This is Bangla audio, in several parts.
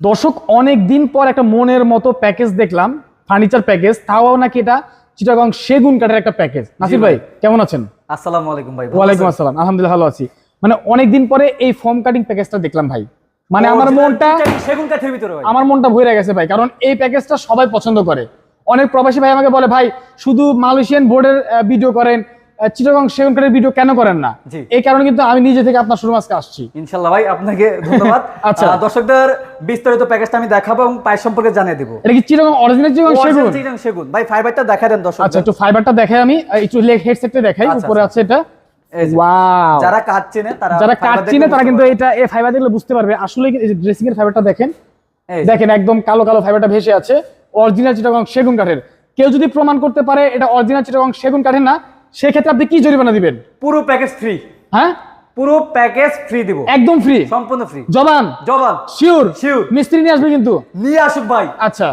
দর্শক অনেক দিন পর একটা মনের মতো প্যাকেজ দেখলাম ফার্নিচার প্যাকেজ তাও নাকি এটা চিটাগং সেগুন কাঠের একটা প্যাকেজ নাসির ভাই। কেমন আছেন? আসসালামু আলাইকুম ভাই ওয়ালাইকুম আসসালাম আলহামদুলিল্লাহ ভালো আছি। মানে অনেক দিন পরে এই ফর্ম কাটিং প্যাকেজটা দেখলাম ভাই। মানে আমার মনটা সেগুন কাঠের ভিতরে ভাই। আমার মনটা ভরে গেছে ভাই কারণ এই প্যাকেজটা সবাই পছন্দ করে। অনেক প্রবাসী ভাই আমাকে বলে ভাই শুধু মালয়েশিয়ান বোর্ডের ভিডিও করেন চিটাগং সেগুন কাঠের ভিডিও কেন করেন না? এই কারণে কিন্তু আমি নিজে থেকে আপনার শুরু আজকে আসছি। ইনশাল্লাহ ভাই আপনাকে ধন্যবাদ। আচ্ছা। দর্শকদের বিস্তারিত প্যাকেজটা আমি দেখাবো এবং সম্পর্কে জানিয়ে দিব। এটা কি চিটাগং অরিজিনাল চিটাগং সেগুন? সেগুন। ভাই ফাইবারটা দেখা দেন দর্শক আচ্ছা একটু ফাইবারটা দেখাই আমি। একটু হেডসেটটা দেখাই। আচ্ছা, উপরে আছে এটা। ওয়াও যারা কাজ চেনে তারা যারা কাট চিনে তারা কিন্তু এটা এই ফাইবার দেখলে বুঝতে পারবে। আসলে কি ড্রেসিং এর ফাইবারটা দেখেন। দেখেন একদম কালো কালো ফাইবারটা ভেসে আছে। অরিজিনাল চিটাগং সেগুন কাঠের। কেউ যদি প্রমাণ করতে পারে এটা অরিজিনাল চিটাগং সেগুন কাঠের না সেক্ষেত্রে আপনি কি জরিমানা দিবেন? পুরো প্যাকেজ ফ্রি হ্যাঁ? পুরো প্যাকেজ ফ্রি দিব। একদম ফ্রি সম্পূর্ণ ফ্রি জবান? জবান। Sure Sure. মিস্ত্রি নিয়ে আসবে কিন্তু? নিয়ে আসুক ভাই। আচ্ছা।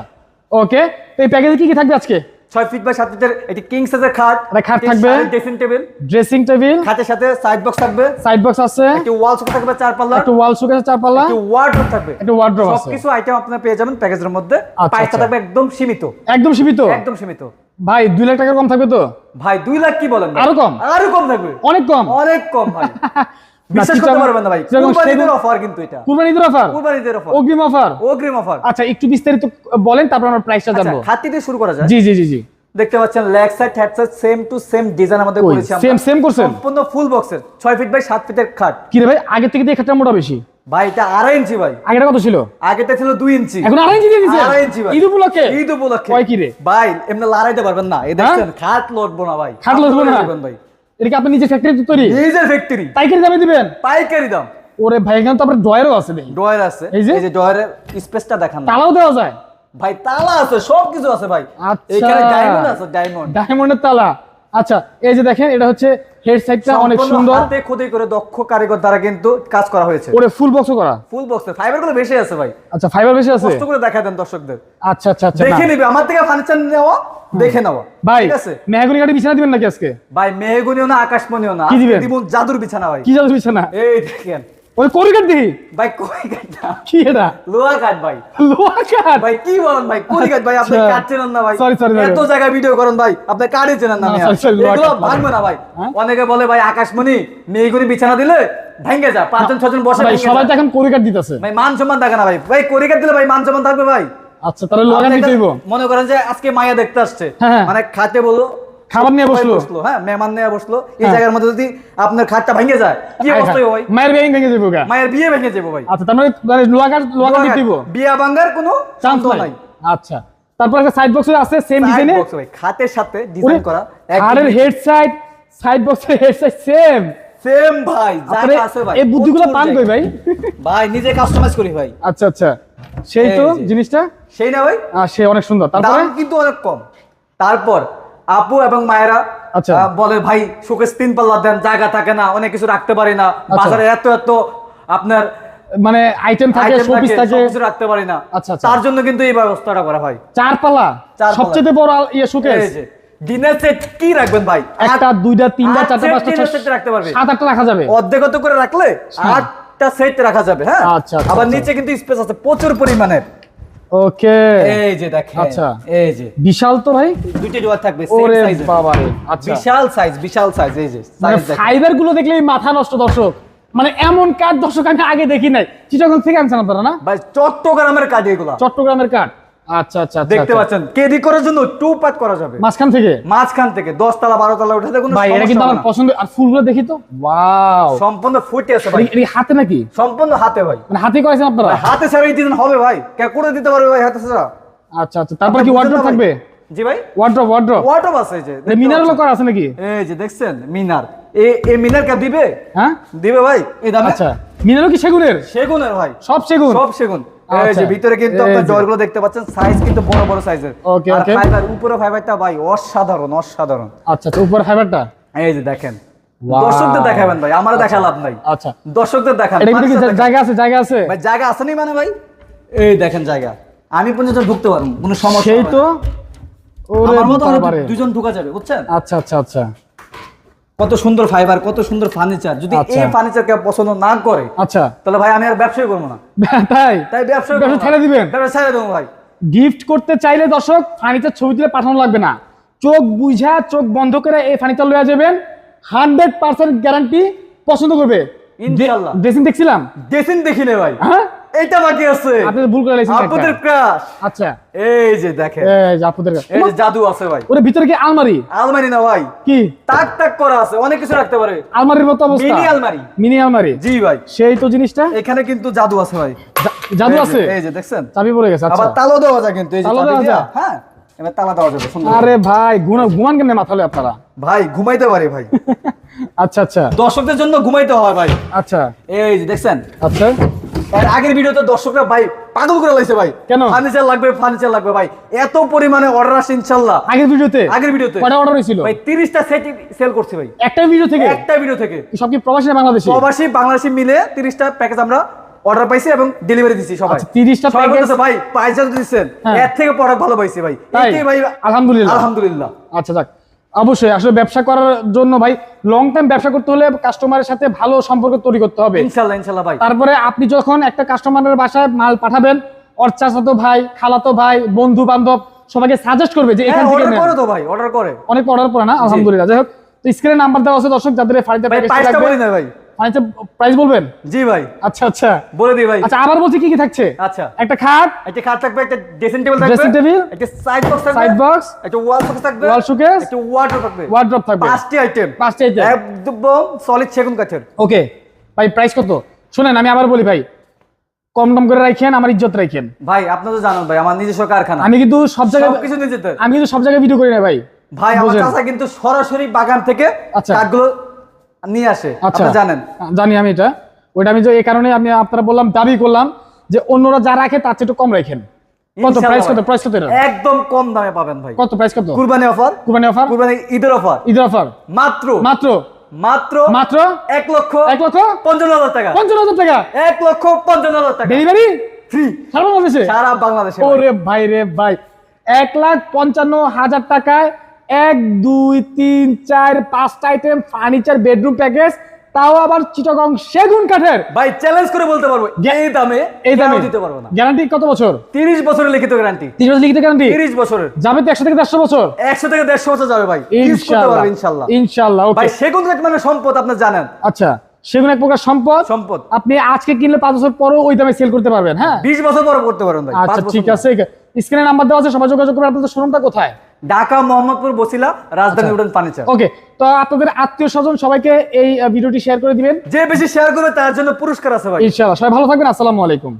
ওকে তো এই প্যাকেজে কি কি থাকবে আজকে? ছয় ফিট বাই সাত ফিটের একটি কিং সাইজের খাট। খাট থাকবে। ড্রেসিং টেবিল ড্রেসিং টেবিল খাটের সাথে সাইড বক্স থাকবে। সাইড বক্স আছে। একটি ওয়াল সোফা থাকবে চার পাল্লা। একটা ওয়াল শোকেস চার পাল্লা। একটি ওয়ার্ডরোব থাকবে। একটা ওয়ার্ড্রোব আছে। সবকিছু আইটেম আপনারা পেয়ে যাবেন প্যাকেজের মধ্যে। আচ্ছা, প্রাইসটা আচ্ছা। থাকবে একদম সীমিত। একদম সীমিত? একদম সীমিত। ভাই দুই লাখ টাকা কম থাকবে তো? ভাই দুই লাখ কি বলেন আরও কম? আরও কম থাকবে। অনেক কম? অনেক কম ভাই। বিশ্বাস করতে পারবেন না ভাই। কুরবানিদের অফার কিন্তু এটা। কুরবানিদের অফার কুরবানিদের অফার অগ্রিম অফার অগ্রিম অফার আচ্ছা একটু বিস্তারিত বলেন তারপর আমরা প্রাইসটা আচ্ছা জানব। খাতি দিয়ে শুরু করা যায় জি জি জি জি। দেখতে পাচ্ছেন leg side head side same to same design আমাদের ওই, করেছি আমরা। same, same করছেন? সম্পূর্ণ ফুল বক্সের 6 ফিট বাই 7 ফিটের খাট। কি রে ভাই আগে থেকে দিয়ে খাটটা মোটা বেশি। ভাই এটা আড়াই ইঞ্চি ভাই। আগেটা কত ছিল? আগেটা ছিল 2 ইঞ্চি। এখন আড়াই ইঞ্চি দিয়ে দিছে? আড়াই ইঞ্চি ভাই। ঈদ উপলক্ষে? ঈদ উপলক্ষে। কয় কি রে? ভাই এমনি লড়াইতে পারবেন না। এই দেখছেন খাট লড়বো না ভাই। খাট লড়বো না? ভাই। এটা কি আপনি নিজে ফ্যাক্টরি তৈরি? নিজের ফ্যাক্টরি পাইকারি দামে দিবেন? পাইকারি দাম। ওরে ভাই এখানে তো আপনার ড্রয়ারও আছে দেখি ডয়ার আছে। এই যে? ডয়ারের স্পেসটা দেখান। তালাও দেওয়া যায়? ভাই তালা আছে সব কিছু আছে ভাই। আচ্ছা। এখানে ডায়মন্ড আছে ডায়মন্ড ডায়মন্ডের তালা। আচ্ছা এই যে দেখেন এটা হচ্ছে হেড সাইডটা অনেক সুন্দর। হাতে খোদাই করে দক্ষ কারিগর দ্বারা কিন্তু কাজ করা হয়েছে। ওরে ফুল বক্সও করা? ফুল বক্সে ফাইবারগুলো বেশি আছে ভাই। আচ্ছা ফাইবার বেশি আছে? কষ্ট করে দেখা দেন দর্শকদের। আচ্ছা আচ্ছা আচ্ছা দেখে। নিবে। আমার থেকে ফার্নিচার নেওয়া দেখে নেওয়া। ভাই ঠিক আছে? মেহাগুনি গাড়ি বিছানা দিবেন নাকি আজকে? ভাই মেহগুনিও না আকাশমণিও না। কি দিবেন? দিব জাদুর বিছানা ভাই। কি যাবে বিছানা? এই দেখেন। ওই ভাই কি এটা? লোহা কাট ভাই। লোহা কাঠ? ভাই কি বলেন ভাই? ভাই? আপনি আচ্ছা। চেনেন না ভাই। Sorry, sorry. এত জায়গায় ভিডিও করেন ভাই। আপনি চেনেন না এগুলো কাঠ না। ভাঙবে না ভাই। হ্যাঁ? অনেকে বলে ভাই আকাশমণি মেয়েগুনি বিছানা দিলে ভেঙে যা। পাঁচজন ছজন বসে ভাই সবাই এখন দিতেছে? ভাই মান সম্মান থাকে না ভাই। ভাই করিকাট দিলে ভাই মান সম্মান থাকবে ভাই? আচ্ছা তাহলে লোহা কাঠ মনে করেন যে আজকে মায়া দেখতে আসছে। হ্যাঁ। মানে খাতে বলল খাবার নিয়ে বসল। হ্যাঁ মেহমান নিয়ে বসল। এই হ্যাঁ। জায়গার মধ্যে যদি আপনার খাটটা ভেঙে যায় কি অবস্থা ভাই মায়ের ব্যাং ভেঙে যাব মায়ের বিয়ে ভেঙে যাব ভাই। আচ্ছা তার মানে কাঠ দিতে হইব বিয়া ভাঙ্গার কোনো চান্স নাই। আচ্ছা তারপর একটা সাইড বক্স আছে সেম ডিজাইনে সাথে ডিজাইন করা। খাটের হেড সাইড সাইড বক্সের হেড সাইড সেম সেম ভাই জায়গা আছে ভাই। এই বুদ্ধিগুলো পান কই ভাই? ভাই নিজে কাস্টমাইজ করি ভাই। আচ্ছা আচ্ছা। সেই তো জিনিসটা। সেই না ভাই? আহ, সে অনেক সুন্দর। তারপরে? কিন্তু অনেক কম। তারপর আপু এবং মায়েরা আচ্ছা। বলে ভাই শোকেস তিন পাল্লা দেন জায়গা থাকে না অনেক কিছু রাখতে পারি না। বাজারে এত এত আপনার মানে আইটেম থাকে শোপিস থাকে, সবকিছু রাখতে পারি না। আচ্ছা, আচ্ছা। তার জন্য কিন্তু এই ব্যবস্থাটা করা হয়। চার পালা চার পালা। সবচেয়ে বড় ইয়ে শোকেস ডিনার সেট কি রাখবেন ভাই? একটা দুইটা তিনটা চারটা পাঁচটা set রাখতে পারবে। সাত আটটা রাখা যাবে? অর্ধেকত করে রাখলে আটটা সেট রাখা যাবে হ্যাঁ? আচ্ছা, আচ্ছা, আবার আচ্ছা। নিচে কিন্তু স্পেস আছে প্রচুর পরিমাণের। ওকে। এই যে দেখেন আচ্ছা। এই যে। বিশাল তো ভাই? দুইটি থাকবে সেম সাইজের বাবা রে আচ্ছা। বিশাল সাইজ বিশাল সাইজ এই যে সাইজ দেখেন। ফাইবারগুলো দেখলেই মাথা নষ্ট দর্শক। মানে এমন কাঠ দর্শক আমি আগে দেখি নাই। চিটাগং থেকে আনছেন আপনারা না? ভাই চট্টগ্রামের কাজ এগুলো। চট্টগ্রামের কাঠ আচ্ছা আচ্ছা আচ্ছা, দেখতে আচ্ছা। পাচ্ছেন কেডি করার জন্য টু পার্ট করা যাবে। মাঝখান থেকে? মাঝখান থেকে দশ তলা বারো তলা উঠাতে কোনো ভাই এটা কিন্তু আমার পছন্দ আর ফুলগুলো দেখি তো? ওয়াও সম্পূর্ণ ফুটে আছে ভাই। এটা হাতে নাকি? সম্পূর্ণ হাতে ভাই। মানে হাতে করেছেন আপনারা? হাতে ছাড়া এই ডিজাইন হবে ভাই। কে করে দিতে পারবে ভাই হাতে ছাড়া? আচ্ছা আচ্ছা তারপর কি আপনি বুঝলেন ওয়ার্ড্রপ না ভাই? থাকবে জি ভাই। ওয়ার্ড্রপ ওয়ার্ড্রপ ওয়াটার আছে এই যে মিনার পাচ্ছেন? আছে নাকি? এই যে দেখছেন মিনার এ এ মিনার কে দিবে? হ্যাঁ? দিবে ভাই এই দামে। আচ্ছা মিনারও কি সেগুনের? সেগুনের ভাই। সব সেগুন? সব সেগুন। এই। যে ভিতরে কিন্তু আপনার ডোরগুলো দেখতে পাচ্ছেন সাইজ কিন্তু বড় বড় সাইজের Okay, আর ফাইবার উপরে ফাইবারটা ভাই অসাধারণ অসাধারণ। আচ্ছা উপর ফাইবারটা এই যে দেখেন। দর্শকদের দেখাবেন ভাই আমার দেখা লাভ নাই আচ্ছা। দর্শকদের দেখান জায়গা আছে জায়গা আছে? ভাই জায়গা আছে নি মানে ভাই? এই দেখেন জায়গা। আমি পর্যন্ত ঢুকতে পারব কোনো সমস্যা সেই তো? আমার মতো দুজন ঢুকা যাবে বুঝছেন? আচ্ছা আচ্ছা আচ্ছা। কত সুন্দর ফাইবার কত সুন্দর ফার্নিচার যদি আচ্ছা। এই ফার্নিচার কেউ পছন্দ না করে আচ্ছা। তাহলে ভাই আমি আর ব্যবসায় করব না। তাই তাই ব্যবসা ছেড়ে দিবেন। ব্যবসা ছেড়ে দেবো ভাই। গিফট করতে চাইলে দর্শক ফার্নিচার ছবি তুলে পাঠানো লাগবে না। চোখ বুঝা চোখ বন্ধ করে এই ফার্নিচার লয়ে যাবেন। হান্ড্রেড পার্সেন্ট গ্যারান্টি পছন্দ করবে। ইনশাল্লাহ। ড্রেসিং দেখছিলাম? ড্রেসিং দেখি নে ভাই। হ্যাঁ? এইটা বাকি আছে। আপনি ভুল করে লাইছেন। আপনাদের ক্রাশ আচ্ছা। এই যে দেখেন। এই যে আপনাদের এই যে জাদু আছে ভাই। ওরে ভিতরে কি আলমারি? আলমারি না ভাই। কি? তাক তাক করা আছে অনেক কিছু রাখতে পারে। আলমারির মতো অবস্থা? মিনি আলমারি। মিনি আলমারি? জি ভাই। সেই তো জিনিসটা? এখানে কিন্তু জাদু আছে ভাই। জাদু আছে? এই যে দেখছেন? চাবি পড়ে গেছে আচ্ছা। আবার তালা দেওয়া যায় কিন্তু এই যে তালা দেওয়া যায়? হ্যাঁ এবার তালা দেওয়া যাবে সুন্দর আরে ভাই ঘুমান ঘুমান কেমনে মাথা হলে আপনারা? ভাই ঘুমাইতে পারে ভাই। আচ্ছা আচ্ছা। দর্শকদের জন্য ঘুমাইতে হয় ভাই। আচ্ছা। এই যে দেখছেন? আচ্ছা। এর আগের ভিডিওতে দর্শকরা ভাই পাগল করে লাইছে ভাই। কেন? ফার্নিচার লাগবে ফার্নিচার লাগবে ভাই। এত পরিমাণে অর্ডার ইনশাল্লাহ। আগের ভিডিওতে? আগের ভিডিওতে। কয়টা অর্ডার হয়েছিল? ভাই সেট সেল করছে ভাই। একটা ভিডিও থেকে? একটা ভিডিও থেকে। সব কি প্রবাসী বাংলাদেশি? প্রবাসী বাংলাদেশি মিলে তিরিশটা প্যাকেজ আমরা অর্ডার পাইছি এবং ডেলিভারি দিছি সবাই। আচ্ছা, 30টা সবাই package- বলতেছে, ভাই পয়সা দিচ্ছেন হ্যাঁ। এর থেকে প্রোডাক্ট ভালো পাইছি ভাই? এটাই ভাই আলহামদুলিল্লাহ। আলহামদুলিল্লাহ। আচ্ছা যাক। অবশ্যই আসলে ব্যবসা করার জন্য ভাই লং টাইম ব্যবসা করতে হলে কাস্টমারের সাথে ভালো সম্পর্ক তৈরি করতে হবে। ভাই। তারপরে আপনি যখন একটা কাস্টমারের বাসায় মাল পাঠাবেন ওর চাচাতো ভাই খালাতো ভাই বন্ধু বান্ধব সবাইকে সাজেস্ট করবে যে এখান থেকে অর্ডার হ্যাঁ, করে তো ভাই অর্ডার করে। অনেক অর্ডার করে না? আলহামদুলিল্লাহ। যাই হোক তো স্ক্রিনে নাম্বার দেওয়া আছে দর্শক যাদের ফার্নিচার প্যাকেজ লাগবে ভাই। ফার্নিচার প্রাইস বলবেন? জি ভাই। আচ্ছা আচ্ছা। বলে দিই ভাই। আচ্ছা আবার বলছি কি কি থাকছে? আচ্ছা। একটা খাট একটা খাট থাকবে একটা ড্রেসিং টেবিল থাকবে ড্রেসিং টেবিল একটা সাইড বক্স থাকবে সাইড বক্স একটা ওয়াল শোকেস থাকবে ওয়াল শোকেস একটা ওয়ার্ডরোব থাকবে। ওয়ার্ড্রপ থাকবে। পাঁচটি আইটেম পাঁচটি item। একদম সলিড সেগুন কাঠের ওকে ভাই প্রাইস কত? শুনেন আমি আবার বলি ভাই কম দাম করে রাখেন আমার ইজ্জত রাখেন ভাই আপনি তো জানেন ভাই আমার নিজস্ব কারখানা। আমি কিন্তু সব জায়গায় সবকিছু নিজেতে আমি কিন্তু সব জায়গায় ভিডিও করি না ভাই। ভাই আমার চাচা কিন্তু সরাসরি বাগান থেকে আচ্ছা। কাঠগুলো নিয়ে আসে আচ্ছা। জানেন। জানি আমি এটা। ওইটা আমি যে এই কারণে আমি আপনারা বললাম দাবি করলাম যে অন্যরা যা রাখে তার চেয়ে একটু কম রাখেন। কত প্রাইস কত? প্রাইস কত একদম কম দামে পাবেন ভাই। কত প্রাইস কত? কুরবানি অফার। কুরবানি অফার? কুরবানি ঈদের অফার। ঈদের অফার। মাত্র। মাত্র? মাত্র মাত্র? এক লক্ষ এক লক্ষ? পঞ্চান্ন হাজার টাকা। পঞ্চান্ন হাজার টাকা? এক লক্ষ পঞ্চান্ন হাজার টাকা। ডেলিভারি ফ্রি সারা বাংলাদেশে? সারা বাংলাদেশে ওরে ভাই রে ভাই। এক লাখ পঞ্চান্ন হাজার টাকায় এক দুই তিন চার পাঁচটা আইটেম ফার্নিচার বেডরুম প্যাকেজ তাও আবার চিটাগং সেগুন কাঠের। ভাই চ্যালেঞ্জ করে বলতে পারব এই দামে এই দামে। দিতে পারব না। গ্যারান্টি কত বছর? তিরিশ বছরের লিখিত গ্যারান্টি তিরিশ বছর লিখিত গ্যারান্টি তিরিশ বছরের। যাবে তো একশো থেকে দেড়শো বছর? একশো থেকে দেড়শো বছর যাবে ভাই। ইনশাল্লাহ। পারবে ইনশাল্লাহ। ইনশাল্লাহ ভাই সেগুন কাঠ মানে সম্পদ আপনি জানেন। আচ্ছা সেগুন এক প্রকার সম্পদ। সম্পদ। আপনি আজকে কিনলে পাঁচ বছর পরও ওই দামে সেল করতে পারবেন হ্যাঁ? বিশ বছর পর করতে পারবেন ভাই আচ্ছা ঠিক আছে। স্ক্রিনে নাম্বার দেওয়া আছে সবাই যোগাযোগ করবেন আপনাদের শোরুমটা কোথায়? ঢাকা মোহাম্মদপুর বসিলা রাজধানী উডেন ফার্নিচার। ওকে তো আপনাদের আত্মীয় স্বজন সবাইকে এই ভিডিওটি শেয়ার করে দিবেন। যে বেশি শেয়ার করবে তার জন্য পুরস্কার আছে ভাই। ইনশাআল্লাহ সবাই ভালো থাকবেন আসসালামু আলাইকুম।